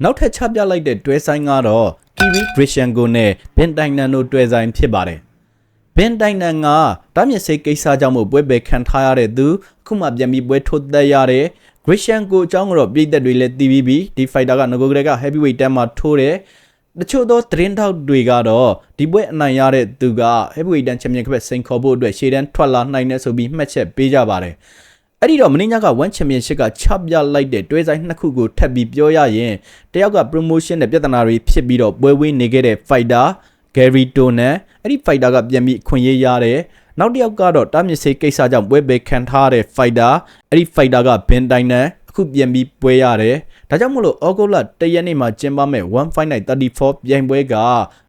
နောက်ထပ်ချပြလိုက်တဲ့တွဲဆိုင်ကတော့ Kiwi Grishango နဲ့ Ben Tainan တို့တွဲဆိုင်ဖြစ်ပါတယ်။ Ben Tainan ကတားမြစ်စိတ်ကိစ္စကြောင့်မို့ပွဲပဲခံထားရတဲ့သူအခုမှပြန်ပြီးပွဲထိုးသက်ရတယ်။ Grishango အကြောင်းကတော့ပြည်သက်တွေလည်းတီးပြီးပြီဒီ fighter ကငကိုကလေးက heavyweight တန်းမှာထိုးတယ်။ တချို့သောသတင်းထောက်တွေကတော့ဒီပွဲအနိုင်ရတဲ့သူက heavyweight တန်းချန်ပီယံကပတ်စိန်ခေါ်ဖို့အတွက်ရှေ့တန်းထွက်လာနိုင်တယ်ဆိုပြီးမှတ်ချက်ပေးကြပါတယ်။အဲ့ဒီတော့မင်းညက1 championship ကချပြလိုက်တဲ့တွဲဆိုင်နှစ်ခုကိုထပ်ပြီးပြောရရင်တယောက်က promotion နဲ့ပြဿနာတွေဖြစ်ပြီးတော့ပွဲဝေးနေခဲ့တဲ့ fighter Gary Tonan အဲ့ဒီ fighter ကပြန်ပြီးအခွင့်အရေးရတယ်နောက်တစ်ယောက်ကတော့တားမြစ်စေးကိစ္စကြောင့်ပွဲပဲခံထားရတဲ့ fighter အဲ့ဒီ fighter က Ben Tainan အခုပြန်ပြီးပွဲရတယ်ဒါကြောင့်မလို့ဩဂုတ်လတရက်နေ့မှာကျင်းပမဲ့1 fight night 34ပြိုင်ပွဲက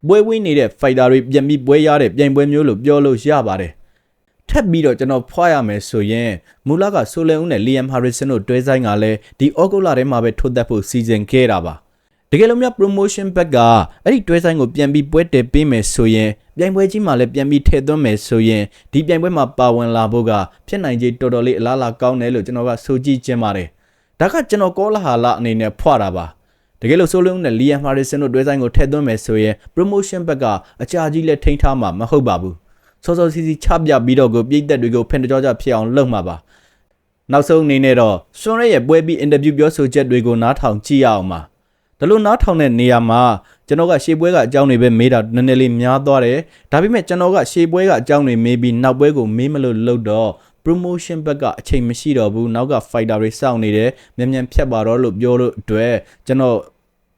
ပွဲဝေးနေတဲ့ fighter တွေပြန်ပြီးပွဲရတဲ့ပြိုင်ပွဲမျိုးလို့ပြောလို့ရပါတယ်ထပ်ပြီးတော့ကျွန်တော်ဖွာရမယ်ဆိုရင်မူလကဆိုလန်ဦးနဲ့လီယမ်ဟာရစ်ဆန်တို့တွဲဆိုင်ကလည်းဒီဩဂုတ်လထဲမှာပဲထိုးသက်ဖို့စီစဉ်ခဲ့တာပါတကယ်လို့များ promotion back ကအဲ့ဒီတွဲဆိုင်ကိုပြန်ပြီးပွဲတည်ပေးမယ်ဆိုရင်ပြိုင်ပွဲကြီးမှာလည်းပြန်ပြီးထည့်သွင်းမယ်ဆိုရင်ဒီပြိုင်ပွဲမှာပါဝင်လာဖို့ကဖြစ်နိုင်ခြေတော်တော်လေးအလားအလာကောင်းတယ်လို့ကျွန်တော်ကဆိုကြည့်ခြင်းပါတယ် ဒါကကျွန်တော်ကောလာဟာလအနေနဲ့ဖွာတာပါတကယ်လို့ဆိုလုံးနဲ့လီယမ်ဟာရစ်ဆန်တို့တွဲဆိုင်ကိုထည့်သွင်းမယ်ဆိုရင် promotion ဘက်ကအကြာကြီးလက်ထိန်းထားမှာမဟုတ်ပါဘူးစောစောစီစီချပြပြီးတော့ကိုပြည်သက်တွေကိုဖင်တကြောကြဖြစ်အောင်လုပ်မှာပါနောက်ဆုံးအနေနဲ့တော့စွန်ရဲရဲ့ပွဲပြီးအင်တာဗျူးပြောဆိုချက်တွေကိုနားထောင်ကြည့်ရအောင်ပါဒါလို့နားထောင်တဲ့နေရာမှာကျွန်တော်ကရှေ့ပွဲကအကြောင်းတွေပဲမေးတာနည်းနည်းလေးများသွားတယ်ဒါပေမဲ့ကျွန်တော်ကရှေ့ပွဲကအကြောင်းတွေမေးပြီးနောက်ပွဲကိုမေးမလို့လုပ်တော့ promotion ဘက်ကအချိန်မရှိတော့ဘူးနောက်က fighter တွေစောင့်နေတယ်မြန်မြန်ဖြတ်ပါတော့လို့ပြောလို့အတွက်ကျွန်တော်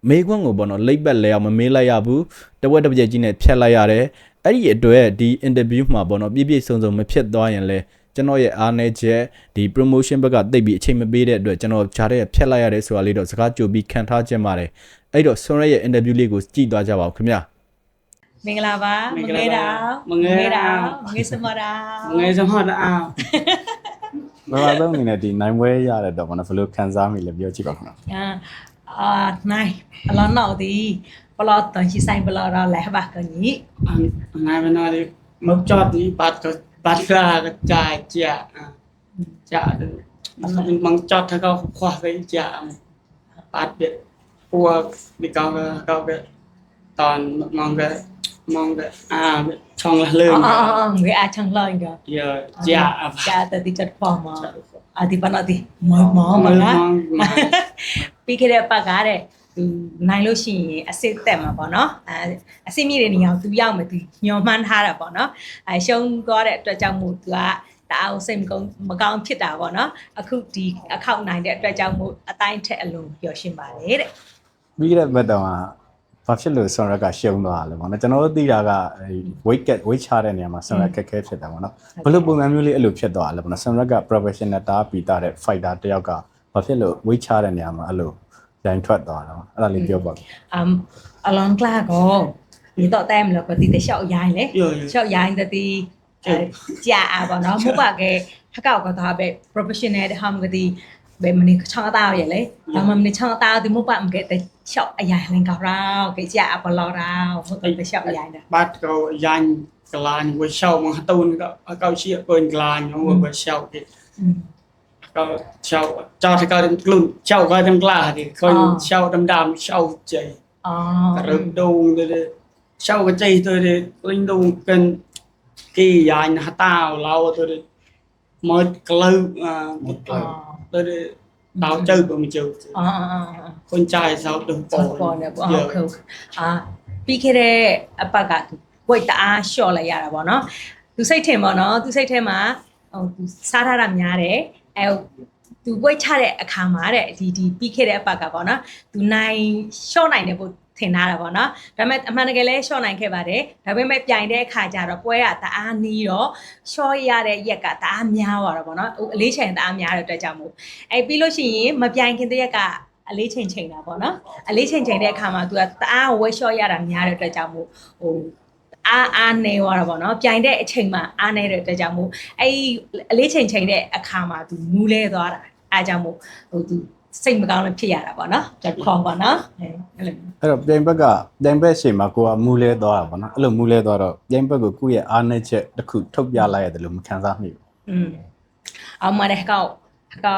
မေးခွန်းကိုပေါ့နော်လိပ်ပတ်လဲအောင်မမေးလိုက်ရဘူးတဝက်တစ်ပြက်ကြီးနဲ့ဖြတ်လိုက်ရတယ်အဲ့ဒီအတွက်ဒီ interview မှာပေါ့နော်ပြည့်ပြည့်စုံစုံမဖြစ်သွားရင်လဲကျွန်တော်ရဲ့အားနည်းချက်ဒီ promotion ဘက်ကတိတ်ပြီးအချိန်မပေးတဲ့အတွက်ကျွန်တော်ဂျားတဲ့ဖြတ်လိုက်ရတယ်ဆိုတာလေးတော့စကားကြိုပြီးခံထားခြင်းပါတယ်အဲ့တော့ဆွန်ရဲရဲ့ interview လေးကိုကြည့်သွားကြပါဦးခင်ဗျာ မင်္ဂလာပါမင်္ဂလာမင်္ဂလာမင်္ဂစမရာမင်္ဂစမရာဘယ်လိုအနေနဲ့ဒီနိုင်ဝဲရတဲ့တော့ဘာလို့ဘယ်လိုခံစားမိလဲပြောကြည့်ပါခင်ဗျာအာနိုင်အလောနောက်ဒီဘလောတန်ရှိဆိုင်ဘလောတော့လဲပါကညီနိုင်မနော်ဒီမဟုတ်ကြတ်ဒီဘတ်ကဘတ်လာကကြိုက်ကြကြมันมังจอดถ้าเขาคว้าไปจ่าปัดเบ็ดพวกมีกองก็ก็ตอนมองก็ mong that ah chong la leung ah ngue a chang la ing ya ja ja ta ti chat pha ma a ti pa na ti ma ma ma la ပြီးခဲ့တဲ့ပတ်ကားတဲ့သူနိုင်လို့ရှိရင်အစစ်တက်မှာပေါ့နော်အဲအစစ်မြင့်တဲ့နေရာကိုသူရောက်မယ်သူညှော်မှန်းထားတာပေါ့နော်အဲရှုံးသွားတဲ့အတွက်ကြောင့်မို့သူကတအားစိတ်မကောင်းမကောင်းဖြစ်တာပေါ့နော်အခုဒီအခောက်နိုင်တဲ့အတွက်ကြောင့်မို့အတိုင်းထက်အလွန်ပျော်ရှင်ပါတယ်တဲ့ပြီးခဲ့တဲ့ဘက်တော်က ဘာဖြစ်လို့ဆွန်ရက်ကရှုံးသွားလဲပေါ့နော်ကျွန်တော်တို့သိတာကအဲ weight get weight ချတဲ့နေရာမှာဆွန်ရက်ခက်ခဲဖြစ်တယ်ပေါ့နော်ဘယ်လိုပုံစံမျိုးလေးအဲ့လိုဖြစ်သွားလဲပေါ့နော်ဆွန်ရက်က professional တားပီတာတဲ့ fighter တယောက်ကဘာဖြစ်လို့ weight ချတဲ့နေရာမှာအဲ့လိုဂျိုင်ထွက်သွားတာပေါ့အဲ့ဒါလေးပြောပါဦး အမ်အလွန်ကလာကိုဒီတော့တဲမလို့ကတိတလျှောက်ရိုင်းလေ យើ လျှောက်ရိုင်းတဲ့ဒီကြာอ่ะပေါ့နော်မဟုတ်ပါကဲထကောက်ကသာပဲ professional တဲ့ဟာမကတိဘယ်မနေချောင်းသားရဲ့လေဒါ bé mình đi cho tao vậy đấy, ừ. tao mà mình đi cho tao thì mua bạn cái tay chọc dài lên cao rau cái dạ và lo rau một cái tay chọc dài nè bắt câu dành cái làn với sau mà tôn cái chia bên cái làn nó với sau thì ừ. câu sau cho thì câu luôn sau coi trong là thì coi ờ. sau đâm đàm sau chạy ờ. rừng đông rồi sau cái chạy tôi thì linh đông cần kỳ dài tao lâu tôi mới lâu à, một lâu ទៅបោចទៅបើមិនចូលអឺខ្លួនចាយសោតទៅបងបងណាបងអូខេអាပြီးခဲ့တဲ့အပတ်ကသူဝိတ်တအားလျှော့လိုက်ရတာပေါ့နော်သူစိတ်ထင်ပေါ့နော်သူစိတ်ထဲမှာဟိုသူစားထားတာများတယ်အဲသူဝိတ်ချတဲ့အခါမှာတဲ့ဒီဒီပြီးခဲ့တဲ့အပတ်ကပေါ့နော်သူနိုင်လျှော့နိုင်တယ်ပေါ့ ထင်ထားတာပေါ့နော်ဒါပေမဲ့အမှန်တကယ်လဲလျှော့နိုင်ခဲ့ပါတယ်ဒါပေမဲ့ပြိုင်တဲ့အခါကျတော့ပွဲကတအားနီးတော့လျှော့ရတဲ့ရက်ကတအားများသွားတာပေါ့နော်ဟိုအလေးချိန်တအားများတဲ့အတွက်ကြောင့်မို့အဲပြီးလို့ရှိရင်မပြိုင်ခင်တရက်ကအလေးချိန်ချိန်တာပေါ့နော်အလေးချိန်ချိန်တဲ့အခါမှာ तू ကတအားဝဲလျှော့ရတာများတဲ့အတွက်ကြောင့်မို့ဟိုအားအားနေသွားတာပေါ့နော်ပြိုင်တဲ့အချိန်မှာအားနေတဲ့အတွက်ကြောင့်မို့အဲ့ဒီအလေးချိန်ချိန်တဲ့အခါမှာ तू မူးလဲသွားတာအားကြောင့်မို့ဟို तू စိတ်မကောင်းလည်းဖြစ်ရတာပေါ့နော်ကြက်ခေါ်ပေါ့နော်အဲအဲ့လို အဲ့တော့ပြိုင်ဘက်ကပြိုင်ဘက်ရှေ့မှာကိုကမူလဲသွားတာပေါ့နော်အဲ့လိုမူလဲသွားတော့ပြိုင်ဘက်ကိုကိုယ့်ရဲ့အားနည်းချက်တစ်ခုထုတ်ပြလိုက်ရတယ်လို့မခံစားမိဘူး อืมเอามาได้เขาเขา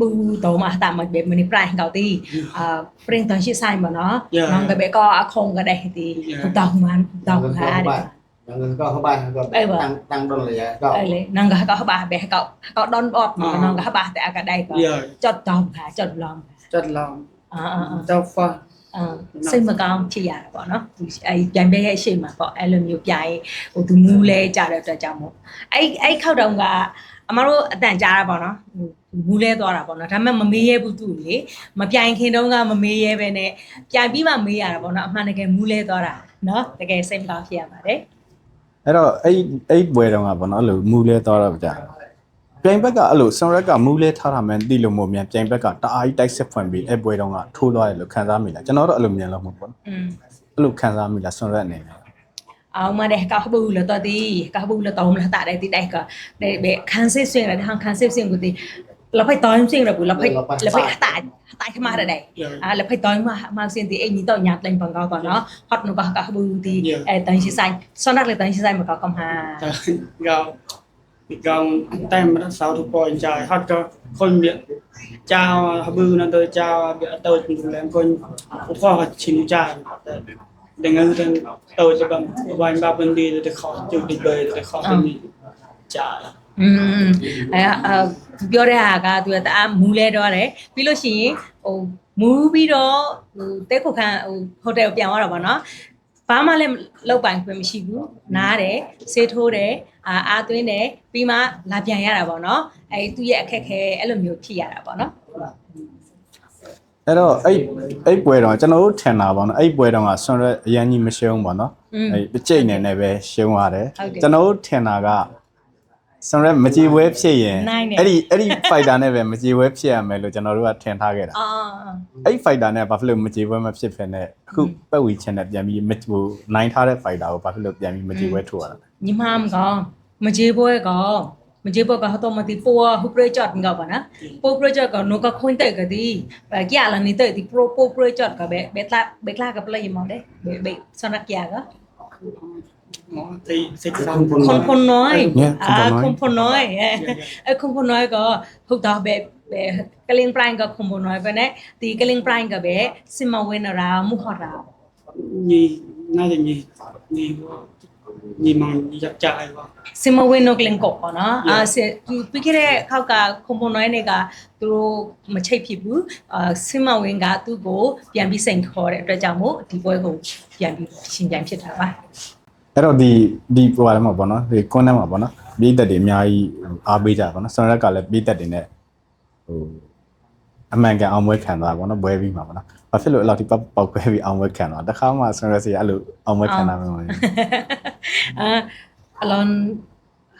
บูโตมาตามมาแบบมันนี่ปลายเขาตีอ่าเปร่งตอนชิไซมาเนาะน้องก็แบบก็อาคงก็ได้ตีกูตองมันตองหา nang ka ba ka tang tang don le ya ka le nang ka ka ba be ka ka don bot ma nang ka ba ta ka dai ka chot dom ka chot lom chot lom a a chot fa စိတ်မကောင်းဖြစ်ရတာပေါ့နော်သူအဲပြိုင်ပွဲရဲ့အရှိန်မှာပေါ့အဲ့လိုမျိုးပြိုင်ဟိုသူမူးလဲကြတဲ့အတွက်ကြောင့်မို့အဲ့အဲ့ခောက်တောင်ကအမတို့အတန်ကြားတာပေါ့နော်မူးလဲသွားတာပေါ့နော်ဒါပေမဲ့မမေးရဲဘူးသူ့လေမပြိုင်ခင်တုန်းကမမေးရဲပဲနဲ့ပြိုင်ပြီးမှမေးရတာပေါ့နော်အမှန်တကယ်မူးလဲသွားတာနော်တကယ်စိတ်မကောင်းဖြစ်ရပါတယ် အဲ့တော့အဲ့အဲ့ဘွယ်တော့ကဘောနော်အဲ့လိုမူလဲသွားတော့ကြာပြိုင်ဘက်ကအဲ့လိုဆွန်ရက်ကမူလဲထားတာမှန်သိလို့မို့မြန်ပြိုင်ဘက်ကတအားကြီးတိုက်ဆက်ဖွင့်ပြီးအဲ့ဘွယ်တော့ကထိုးသွားတယ်လို့ခံစားမိလားကျွန်တော်တော့အဲ့လိုမြင်လို့မဟုတ်ဘူးနော်အဲ့လိုခံစားမိလားဆွန်ရက်အနေနဲ့အောင်မတဲ့ကဘူးလတတိကဘူးလတောင်းလတတဲ့တိတိုက်ကဘယ်ခန်းစစ်စင်တဲ့ဟန်ခန်းစစ်စင်ကိုတိ lapai toy sing rabu lapai lapai hata hata khama ra dai a lapai toy ma ma sin ti eng ni to nyat leng pang ka pa no hot no ka ka bu ti e tan si sai so nak le tan si sai ma ka kam ha gao gao tai ma sao tu po jai hot ka khon chào chao bu na to chao bi to tu lem chỉ ko ko chin cha dengan tôi sẽ bằng vài ba bên đi để khó chịu đi về để khó tìm trả. อืมအဲပြောတဲ့ဟာကသူကတအားမူးလဲတော့တယ်ပြီးလို့ရှိရင်ဟိုမူးပြီးတော့ဟိုတဲခုခန်းဟိုဟိုတယ်ကိုပြန်သွားတာပေါ့နော်ဘာမှလည်းလောက်ပိုင်ခွင့်မရှိဘူးနားတယ်ဆေးထိုးတယ်အာအာသွင်းတယ်ပြီးမှလာပြန်ရတာပေါ့နော်အဲသူ့ရဲ့အခက်ခဲအဲ့လိုမျိုးဖြစ်ရတာပေါ့နော်အဲ့တော့အဲ့အဲ့ပွဲတော့ကျွန်တော်တို့ထင်တာပေါ့နော်အဲ့ပွဲတော့ကဆွန်ရက်အရန်ကြီးမရှုံးပေါ့နော်အဲ့အကျိတ်နေနဲ့ပဲရှုံးရတယ်ကျွန်တော်တို့ထင်တာက ဆွန်ရက်မကြည်ပွဲဖြစ်ရင်နိုင်တယ် အဲ့ဒီအဲ့ဒီ fighter နဲ့ပဲမကြည်ပွဲဖြစ်ရမယ်လို့ကျွန်တော်တို့ကထင်ထားခဲ့တာအာအဲ့ fighter နဲ့ဘာဖြစ်လို့မကြည်ပွဲမဖြစ်ဖြစ်နဲ့အခုပတ်ဝီချင်တဲ့ပြန်ပြီးမဟိုနိုင်ထားတဲ့ fighter ကိုဘာဖြစ်လို့ပြန်ပြီးမကြည်ပွဲထိုးရတာလဲညီမမကောမကြေပွဲကောမကြေပွဲကတော့မတိပေါ်ဟူပရချတ်ငါပါနာပေါ်ပရချတ်ကနောကခွင်းတဲ့ကတိကြရလာနေတဲ့ဒီပရိုပေါ်ပရချတ်ကဘဲဘက်လာဘက်လာကပလေမော်တဲ့ဘဲဘဲစနကရက komponnoi komponnoi komponnoi ko hok da be be kaling prime ka komponnoi ba ne ti kaling prime ka be simma win ra mu ha ra ni na de ni ni ညီမရကြိုင်ပါစင်မဝင်းတော့ကလင်ကောပေါ့နော်အာစသူပြီးခဲ့တဲ့ခေါက်ကခွန်ပွန်နွဲနေကသူတို့မချိတ်ဖြစ်ဘူးအာစင်မဝင်းကသူ့ကိုပြန်ပြီးစိန်ခေါ်တဲ့အတွက်ကြောင့်မို့ဒီပွဲကိုပြန်ပြီးရှင်ပြန်ဖြစ်တာပါ အဲ့တော့ဒီဒီဟိုဘာလဲမှာပေါ့နော်ဒီကွန်းထဲမှာပေါ့နော်ပြည်သက်တွေအများကြီးအားပေးကြပါတော့ဆွန်ရက်ကလည်းပြည်သက်တွေနဲ့ဟိုအမှန်ကန်အောင်ပွဲခံသွားပေါ့နော်ဘွဲပြီးမှာပေါ့နော်ဘာဖြစ်လို့အဲ့လောက်ဒီပောက်ခွဲပြီးအောင်ပွဲခံသွားတခါမှဆွန်ရက်စီအဲ့လိုအောင်ပွဲခံတာမျိုးပဲအာအလွန်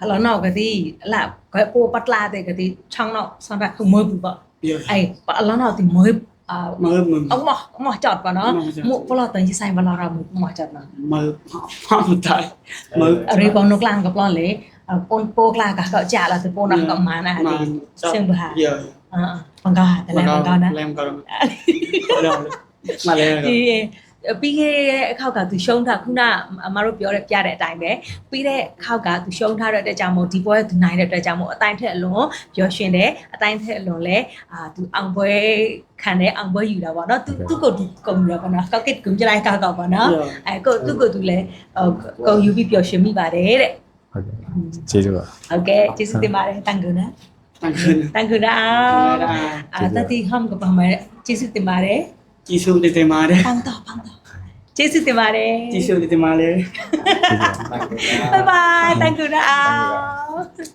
အလွန်တော့ကတိအလားကိုပတ်လာတဲ့ကတိချောင်းတော့ဆွန်ရက်ခုမွေးဘူးပေါ့အဲ့အလွန်တော့ဒီမွေး មើលមើលអមោះមោះចត់បងណាមុខប្លោតតែជាសៃបងរមមោះចត់ណាមើលផងតែមើលរីបងនោះខ្លាំងក៏ប្លោលេពូនពូខ្លាំងក៏ក៏ចាក់ដល់ទៅពូនអស់ក៏ម៉ានអានេះសឹងបាអឺបងកោតែឡើងបងកោណាឡើងកោមកឡើង ပလန်လေပွန်ပိုကလာကကကြာလာစပေါ်နကမနာဒီ mà စင်ဘာ giờ အာဘင်္ဂါတလဲဘင်္ဂါနာ làm còn mà lên ဒီပြီးခဲ့တဲ့အခောက်ကသူရှုံးထားခုနအမတို့ပြောတဲ့ပြတဲ့အတိုင်းပဲပြီးတဲ့ခောက်ကသူရှုံးထားတဲ့အတွက်ကြောင့်မို့ဒီပွဲသူနိုင်တဲ့အတွက်ကြောင့်မို့အတိုင်းထက်အလွန်ပျော်ရွှင်တယ်အတိုင်းထက်အလွန်လဲအာသူအောင်ပွဲခံတဲ့အောင်ပွဲယူတာပေါ့နော်သူသူကိုသူကုန်ရပါတော့ကောက်ကစ်ကုန်ကြလိုက်ကောက်ကောက်ပါနော် giờ အဲကိုသူကိုသူလဲကုန်ယူပြီးပျော်ရွှင်မိပါတယ်တဲ့ဟုတ်ကဲ့ကျေးဇူးပါဟုတ်ကဲ့ကျေးဇူးတင်ပါတယ်တန်ကူနာ tăng hơn တန်ကူနာအာတတိဟမ်ကပါမယ်ကျေးဇူးတင်ပါတယ် chi su thì tìm mà đấy ပေါင်းတော့ပေါင်းတော့ကျေးဇူးတင်ပါတယ် chi su thì tìm mà đấy ကျေးဇူးပါ Bye bye. Thank you, Rao.